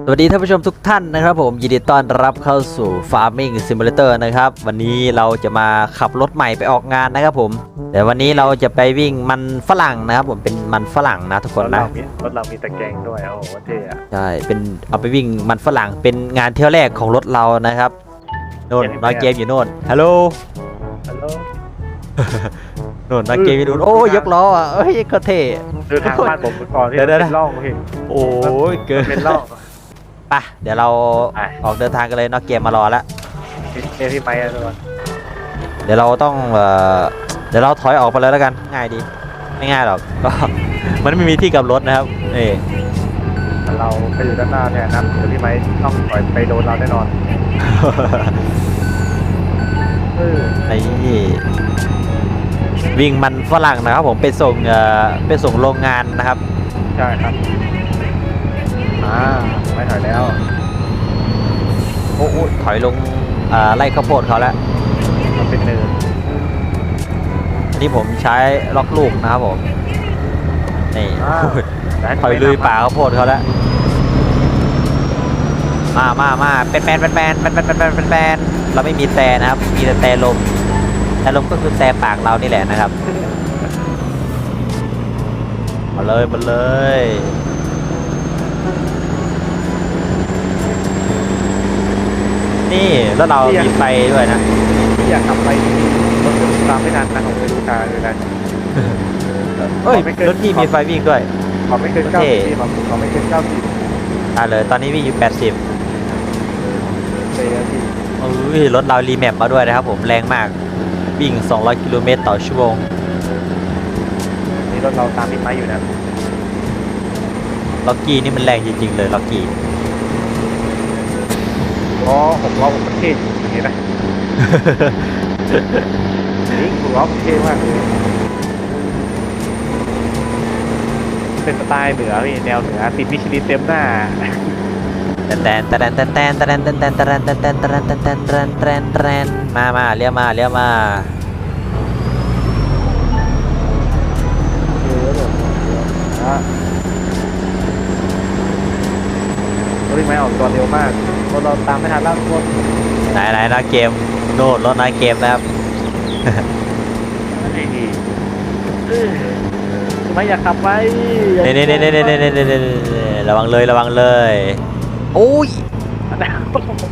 สวัสดีท่านผู้ชมทุกท่านนะครับผมยินดีต้อนรับเข้าสู่ Farming Simulator นะครับ วันนี้เราจะมาขับรถใหม่ไปออกงานนะครับผม แต่วันนี้เราจะไปวิ่งมันฝรั่งนะครับผมเป็นมันฝรั่งนะทุกครนถนะเรามีรถเรามีตะแกรงด้วยโอ้โหเท่อะใช่ เป็นเอาไปวิ่งมันฝรั่งเป็นงานเที่ยวแรกของรถเรานะครับโน่นน้อยเกมอยู่โน่นฮัลโหลฮัลโหลโน่นน้อยเกมอยู่โน่นโอ้ยยกล้ออะเอ้ยก็เท่คือทางบ้านผมก่อนที่เดี๋ยวจะๆเป็นร่องพี่โอ้ยเกินเป็นร่อง ไปเดี๋ยวเราไป ออกเดินทางกันเลยน้อยเกมมารอแล้วเอพี่ไม้อะทุกคนเดี๋ยวเราต้องเอ่อเดี๋ยวเราถอยออกไปเลยแล้วกัน ง่ายดี ไม่ง่ายหรอก ก็ มันไม่มีที่กลับรถนะครับนี่เราไปอยู่ด้านหน้าเนี่ยนะเดี๋ยวพี่ไม้ต้องปล่อยไปโดนเราแน่นอนเออนี่วิ่งมันฝรั่งนะครับผมไปส่งเอ่อไปส่งโรงงานนะครับ ใช่ครับ อ่าไม่ถอยแล้วโอ้โหถอยลงเอ่อไล่ข้าวโพดเขาแล้วมันเป็นเนินอันนี้ผมใช้ล็อกลูกนะครับผมนี่อ่าแต่ถอยลุยป่าข้าวโพดเขาแล้วมามามาเป็นแปนเป็นแปนเป็นแปนเป็นแปนเป็นแปนเราไม่มีแต่นะครับ มีแต่แต่ลม แต่ลมก็คือแต่ปากเรานี่แหละนะครับ มาเลยมาเลย นี่แล้วเรามีไฟด้วยนะที่อยากขับไปรถผมตามไม่ทันนะผมไปดูการเลยนะเอ้ยขอไม่เกินรถพี่มีไฟวิ่งด้วยขอไม่เกินโอเก้าเคสิบพี่ขอขอไม่เกินเก้าสิบอ่าเลยตอนนี้วิ่งอยู่80เซฟพี่อุ้ยรถเรารีแมปมาด้วยนะครับผมแรงมากวิ่ง 200 กิโลเมตรต่อชั่วโมงนี่รถเราตามพี่ไม้อยู่นะล็อกกี้นี่มันแรงจริงๆเลยล็อกกี้ ล้อผมล้อผมมันเท่จริงๆนะนี่ผมล้อผมเท่มากเลยเป็นสไตล์เหนือพี่แนวเหนือติดมิชลินเต็มหน้าแตนแตนแตนแตนแตนแตนแตนแตนแตนแตนแตนแตนแตนแตนแตนแตนมามาเลี้ยวมาเลี้ยวมาเออแบบนะรถพี่ไม้ออกตัวเร็วมาก รถเราตามไม่ทันแล้วทุกคนไหนไหนนะเกมโน่นรถนะเกมนะครับนี่ไม่อยากขับไว้นี่นี่นี่นี่นี่นี่นี่ระวังเลยระวังเลยโอ้ย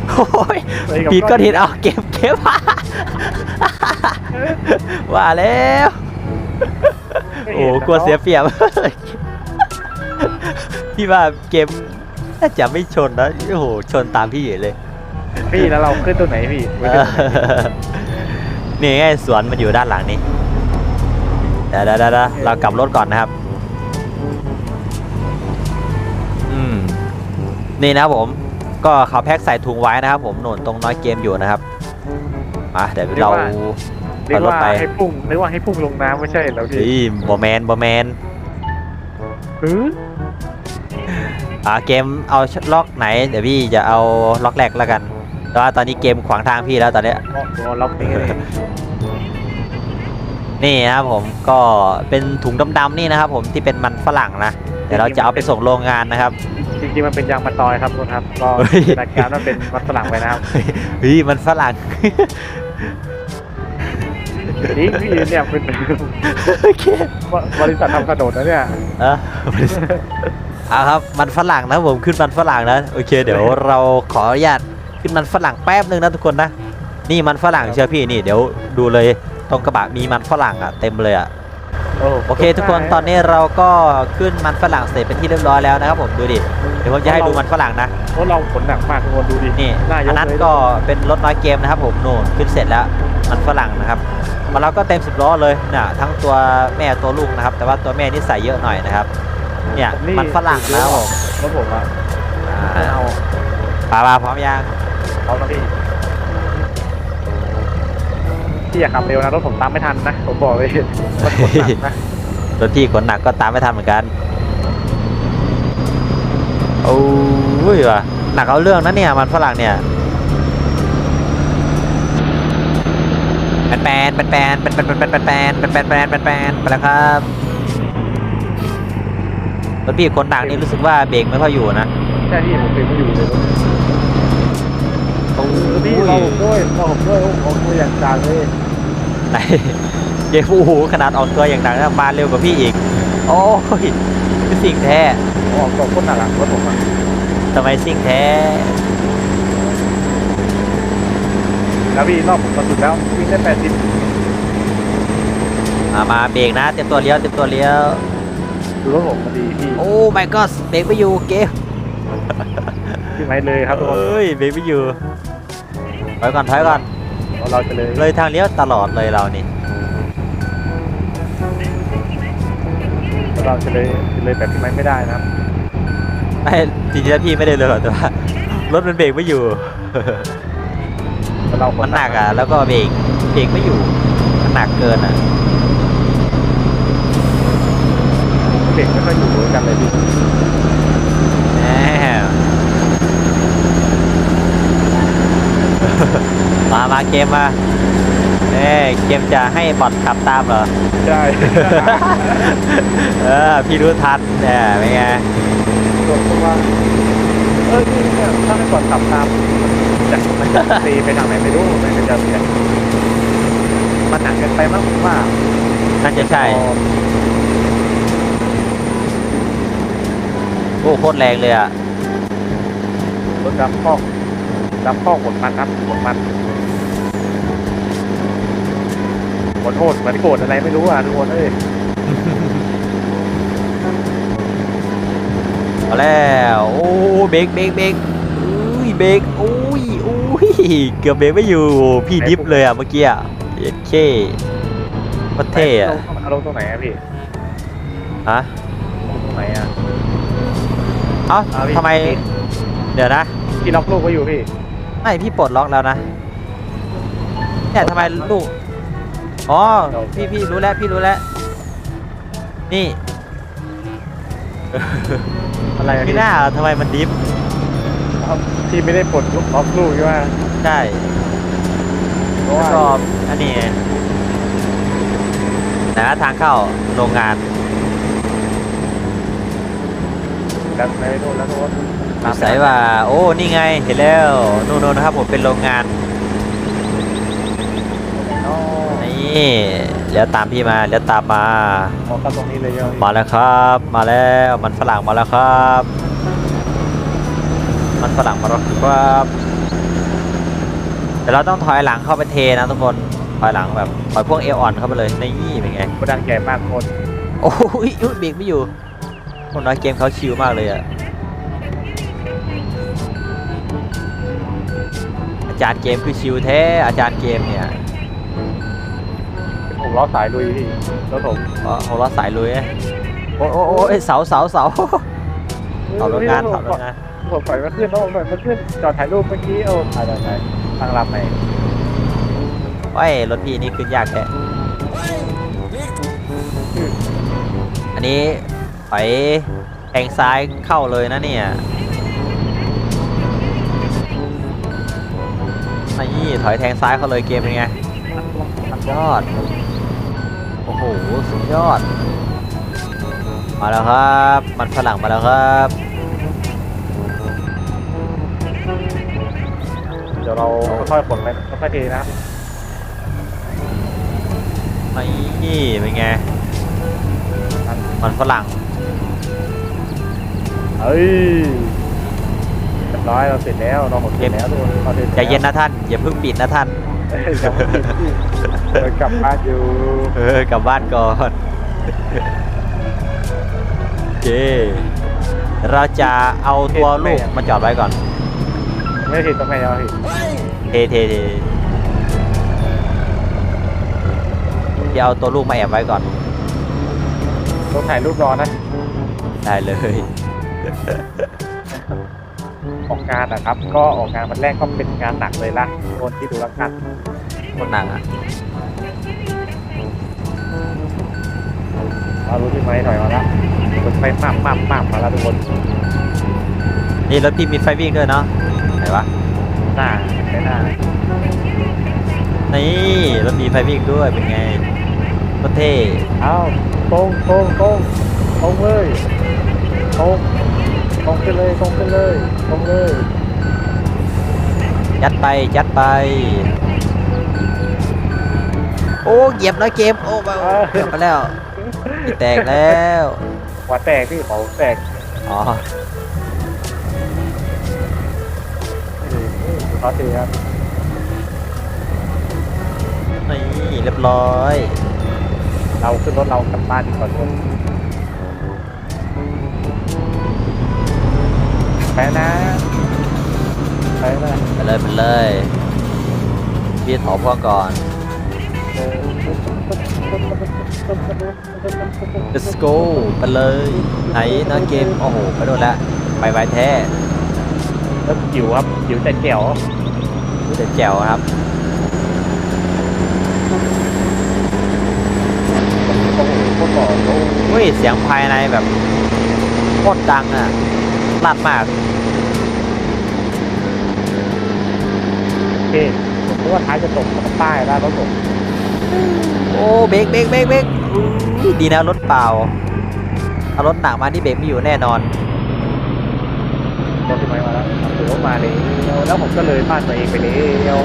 โอ้ยปีดก้อนหินเอาเก็บเก็บว่าแล้วโอ้กลัวเสียเปรียบพี่ว่าเกม น่าจะไม่ชนนะโอ้โหชนตามพี่เลย พี่แล้วเราขึ้นตัวไหนพี่เออนี่ไงสวนมันอยู่ด้านหลังนี่เดี๋ยวเดี๋ยวเดี๋ยวเรากลับรถก่อนนะครับ อืม นี่นะครับผม ก็เขาแพ็คใส่ถุงไว้นะครับ ผมหนุนตรงน้อยเกมอยู่นะครับมาเดี๋ยวเราเรียกเอารถว่าไปให้พุ่งเรียกว่าให้พุ่งลงน้ำไม่ใช่เหรอพี่เฮ้ยบอแมนบอแมนหือ อ่าเกมเอาล็อกไหน เดี๋ยวพี่จะเอาล็อกแรกแล้วกัน แต่ว่าตอนนี้เกมขวางทางพี่แล้วตอนเนี้ย รอล็อกนี่เลยนี่นะครับผมก็เป็นถุงดำๆนี่นะครับผมที่เป็นมันฝรั่งนะเดี๋ยวเราจะเอาไปส่งโรงงานนะครับ จริงๆมันเป็นยางมะตอยครับทุกคนครับก็เฮ้ย รายการมันเป็นมัสลังไปนะครับเฮ้ยมันฝรั่ง นี่พี่เนี่ยเป็น โอเคบริษัททำขนมนะเนี่ยเออ เอาครับมันฝรั่งนะผมขึ้นมันฝรั่งนะโอเคเดี๋ยวเราขออนุญาตขึ้นมันฝรั่งแป๊บนึงนะทุกคนนะ นี่มันฝรั่งเชื่อพี่นี่เดี๋ยวดูเลยตรงกระบะมีมันฝรั่งอะเต็มเลยอะโอเค ทุกคนตอนนี้เราก็ขึ้นมันฝรั่งเสร็จเป็นที่เรียบร้อยแล้วนะครับผมดูดิเดี๋ยวผมจะให้ดูมันฝรั่งนะรถเราขนหนักมากทุกคนดูดินี่น่ายกอันนั้นเลยก็เป็นรถน้อยเกมนะครับผมโน่นขึ้นเสร็จแล้วมันฝรั่งนะครับมาเราก็เต็มสิบล้อเลยเนี่ยทั้งตัวแม่ตัวลูกนะครับ แต่ว่าตัวแม่นี่ใส่เยอะหน่อยนะครับ เนี่ยมันฝรั่งนะครับผมรถผมอะอ่าเอาปาปาพร้อมยังเอาละพี่พี่อย่าขับเร็วนะรถผมตามไม่ทันนะผมบอกเลยรถผมหนักนะรถพี่ขนหนักก็ตามไม่ทันเหมือนกันโอ้ยว่ะหนักเอาเรื่องนะเนี่ยมันฝรั่งเนี่ยแปนแปนแปนแปนแปนแปนแปนแปนแปนแปนแปนแปนแปนแปนไปแล้วครับ รถพี่คนหนักนี่รู้สึกว่าเบรกไม่ค่อยอยู่นะใช่พี่ผมเป็นไม่อยู่เลยโอ้พี่ยเราผมด้วยเราผมด้วยผมตัวอย่างจางเลยไหนเกมโอ้โหขนาดออกตัวอย่างดังนะมาเร็วกว่าพี่อีก โอ้ยคือสิ่งแท้ออกตัวคนหนักหลังรถผมอะทำไมสิ่งแท้แล้วพี่รอบผมกระสุดแล้ววิ่งได้แปดสิบมา มาเบรกนะ เต็มตัวเลี้ยว เต็มตัวเลี้ยว ดูรถผมมาดีพี่โอ้ my god เบรกไม่อยู่เกมพี่ไม้เลยครับทุกคนเอ้ยเบรกไม่อยู่ถอยก่อนถอยก่อนเราจะเลยเลยทางเลี้ยวตลอดเลยเรานี่เราจะเลยจะเลยแบบพี่ไม้ไม่ได้นะครับไม่จริงๆแล้วพี่ไม่ได้เลยหรอกแต่ว่ารถมันเบรกไม่อยู่เรามันหนักอะ แล้วก็เบรกเบรกไม่อยู่มันหนักเกินอะ เด็กไม่ค่อยอยู่กันเลยพี่แหมมามาเกมมาเอ้ยเกมจะให้บอทขับตามเหรอ ใช่ เออ พี่รู้ทันเนี่ยเป็นไงส่วนผมว่า เออนี่เนี่ยถ้าไม่ก่อนขับตามจะมันจะตีไปทางไหนไม่รู้มันจะเนี่ยมันหนักเกินไปมากผมว่าน่าจะใช่ โอ้โคตรแรงเลยอะรถดำข้อกดำข้อกหมดมันครับหมดมันขอโทษเหมือนโกรธอะไรไม่รู้อะทุกคนเอ้ยเอาแล้วโอ้เบรกเบรกเบรกอุ้ยเบรกอุ้ยอุ้ยเกือบเบรกไม่อยู่พี่ดิฟเลยอะเมื่อกี้อะเอ็ดเคโคตรเท่อะเอาลงตรงไหนอะพี่ฮะ ลงตรงไหนอะ เอ้าเอาพี่ ทำไม เดี๋ยวนะ พี่ล็อกลูกไว้อยู่พี่ ไม่พี่ปลดล็อกแล้วนะ เนี่ยทำไมลูก อ๋อ พี่พี่รู้แล้วพี่รู้แล้ว นี่อะไรอะพี่หน้าทำไมมันดิฟครับพี่ไม่ได้ปลดล็อกลูกใช่ไหมใช่เพราะแล้วว่าก็อันนี้นะทางเข้าโรงงาน ดันไปโน่นแล้วโน่นใส่ว่า โอ้ นี่ไง เห็นแล้ว นู่นๆนะครับผมเป็นโรงงานอ๋อนี่เดี๋ยวตามพี่มาเดี๋ยวตามมา ออกกันตรงนี้เลยใช่ไหมมาแล้วครับ มาแล้วมันฝรั่งมาแล้วครับ มันฝรั่งมาแล้วครับแต่เราต้องถอยหลังเข้าไปเทนะทุกคนถอยหลังแบบถอยพวกเอวอ่อนเข้าไปเลยนี่เป็นไงโกดังใหญ่มากคน โอ้ยอุ๊ยเบรกไม่อยู่ คนน้อยเกมเขาชิลมากเลยอะอาจารย์เกมคือชิลแท้ อาจารย์เกมเนี่ยเป็นผมล้อสายลุยพี่แล้วผมเพราะของเราสายลุยไงโอ้โอ้โอ้เอ้ยเสาเสาเสาเสาโรงงานเสาโรงงานผมปล่อยมาขึ้นแล้วผมปล่อยมาขึ้นจอดถ่ายรูปเมื่อกี้โอ้ถ่ายถ่ายถ่ายทางลำไหนโอ้ยรถพี่นี่ขึ้นยากแท้อันนี้ ถอยแทงซ้ายเข้าเลยนะเนี่ยนี่ถอยแทงซ้ายเข้าเลยเกมเป็นไงสุดยอด โอ้โห สุดยอด มาแล้วครับ มันฝรั่งมาแล้วครับเดี๋ยวเราค่อยๆขนไปค่อยๆเทนะนี่เป็นไง มันฝรั่ง เฮ้ยเรียบร้อยเราเสร็จแล้วเราหมดเสร็จแล้วทุกคนเราสร็จใจเย็นนะท่าน อย่าเพิ่งปิดนะท่าน เอ้ยยังไม่ถึงที่เดินกลับบ้านอยู่เออกลับบ้านก่อนโอเคเราจะเอาตัวลูกมาจอดไว้ก่อน ไม่ผิดตรงไหนเอาผิดเทเทเทเดี๋ยวเอาตัวลูกมาแอบไว้ก่อน ต้องถ่ายรูปรอนะได้เลย ออกงานนะครับ ก็ออกงานวันแรกก็เป็นงานหนักเลยละคนที่ดูรักกันคนหนักอะเรารู้ที่ไหมถอยมาแล้วรถไฟมับมับมับมาแล้วทุกคนนี่รถพี่มีไฟวิ่งด้วยเนาะไหนวะหน้าไม่หน้านี่รถมีไฟวิ่งด้วยเป็นไงรถเท่เอ้าตรงตรงตรงตรงเลยตรงโอเค ตรงขึ้นเลยตรงขึ้นเลยตรงเลยยัดไปยัดไป โอ้เหยียบน้อยเกมโอ้เกือบไปแล้วนี่แตกแล้วหัวแตกพี่เขาแตกอ๋อเขาเสียครับนี่เรียบร้อย เราขึ้นรถเรากลับบ้านดีกว่าทุก ไปนะไปนะไปเลยไปเลยพี่ถอพ่วงก่อนเออ let's go ไปเลย ไหนน้อยเกม โอ้โหไปโดนแล้วไปไวแท้แล้วจิ๋วครับจิ๋วแต่แจ๋วเด็ดแจ๋วครับโอ้โหโคตรหล่อโอ้เฮ้ยเสียงภายในแบบโคตรดังอะ ลั่นมากเท่ผมคิดว่าท้ายจะตกกับใต้ได้รถผมโอ้เบรกเบรกเบรกเบรกอุ้ยดีนะรถเปล่าเอารถหนักมาที่เบรกไม่อยู่แน่นอนรถที่ไม่มาแล้วถือว่ามาเลยแล้วผมก็เลยบ้านตัวเองไปแล้ว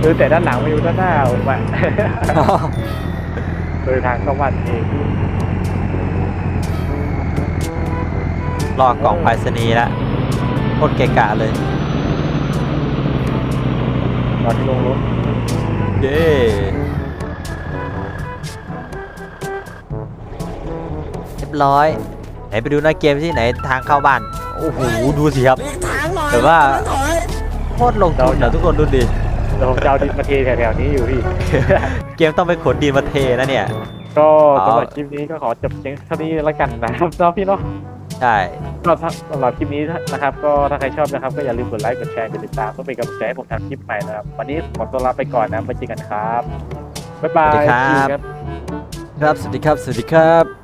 คือแต่ด้านหลังไม่อยู่ด้านหน้าผมอะโดยทางเข้าบ้านเอง รอกล่องไปรษณีย์ละโคตรเกะกะเลยตอนที่ลงรถเย้เรียบร้อยไหนไปดูหน้าเกมที่ไหนทางเข้าบ้านโอ้โหดูสิครับแต่ว่าโคตรลงทุนนะทุกคนดูดิแต่ผมจะเอาดินมาเทแถวๆนี้อยู่พี่ เกมต้องไปขนดินมาเทนะเนี่ย ก็เอาสำหรับคลิปนี้ก็ขอจบเพียงเท่านี้แล้วกันนะครับเนาะพี่เนาะ ใช่ก็สำหรับคลิปนี้นะครับ ก็ถ้าใครชอบนะครับ ก็อย่าลืมกดไลค์กดแชร์กดติดตามเพื่อเป็นกำลังใจให้ผมทำคลิปใหม่นะครับ วันนี้ขอตัวลาไปก่อนนะไว้เจอกันครับบ๊ายบายสวัสดีครับ See you ครับสวัสดีครับสวัสดีครับ